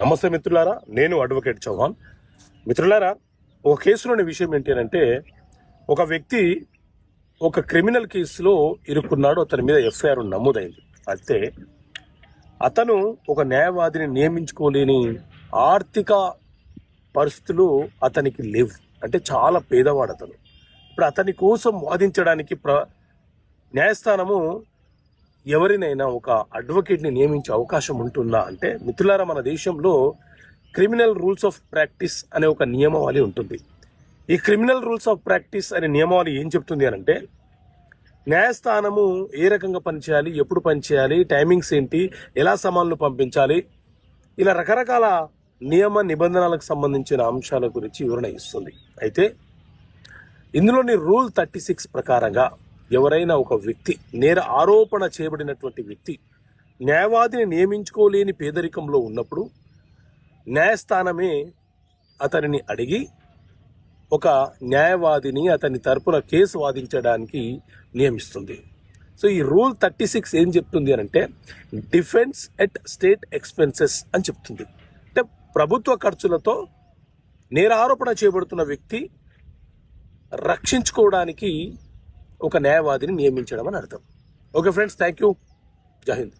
నమస్తే మిత్రులారా నేను అడ్వకేట్ చౌహాన్. మిత్రులారా ఒక కేసులోని విషయం ఏంటి అంటే ఒక వ్యక్తి ఒక క్రిమినల్ కేసులో ఇరుక్కున్నాడు అతని మీద ఎఫ్ఐఆర్ నమోదైంది. అయితే అతను ఒక న్యాయవాదిని నియమించుకోలేని ఆర్థిక పరిస్థితులు అతనికి లేవు. అంటే చాలా పేదవాడు అతను ఇప్పుడు అతని కోసం వాదించడానికి ప్ర న్యాయస్థానము ఎవరినైనా ఒక అడ్వకేట్ని నియమించే అవకాశం ఉంటుందా అంటే మిత్రులారా మన దేశంలో క్రిమినల్ రూల్స్ ఆఫ్ ప్రాక్టీస్ అనే ఒక నియమావళి ఉంటుంది. ఈ క్రిమినల్ రూల్స్ ఆఫ్ ప్రాక్టీస్ అనే నియమావళి ఏం చెప్తుంది అని అంటే న్యాయస్థానము ఏ రకంగా పనిచేయాలి ఎప్పుడు పనిచేయాలి టైమింగ్స్ ఏంటి ఎలా సమాన్లు పంపించాలి ఇలా రకరకాల నియమ నిబంధనలకు సంబంధించిన అంశాల గురించి వివరణ ఇస్తుంది. అయితే ఇందులోని రూల్ థర్టీ సిక్స్ ప్రకారంగా ఎవరైనా ఒక వ్యక్తి నేర ఆరోపణ చేయబడినటువంటి వ్యక్తి న్యాయవాదిని నియమించుకోలేని పేదరికంలో ఉన్నప్పుడు న్యాయస్థానమే అతనిని అడిగి ఒక న్యాయవాదిని అతని తరపున కేసు వాదించడానికి నియమిస్తుంది. సో ఈ రూల్ థర్టీ సిక్స్ ఏం చెప్తుంది అని అంటే డిఫెన్స్ ఎట్ స్టేట్ ఎక్స్పెన్సెస్ అని చెప్తుంది. అంటే ప్రభుత్వ ఖర్చులతో నేర ఆరోపణ చేయబడుతున్న వ్యక్తి రక్షించుకోవడానికి ఒక న్యాయవాదిని నియమించడం అని అర్థం. Okay friends thank you Jai Hind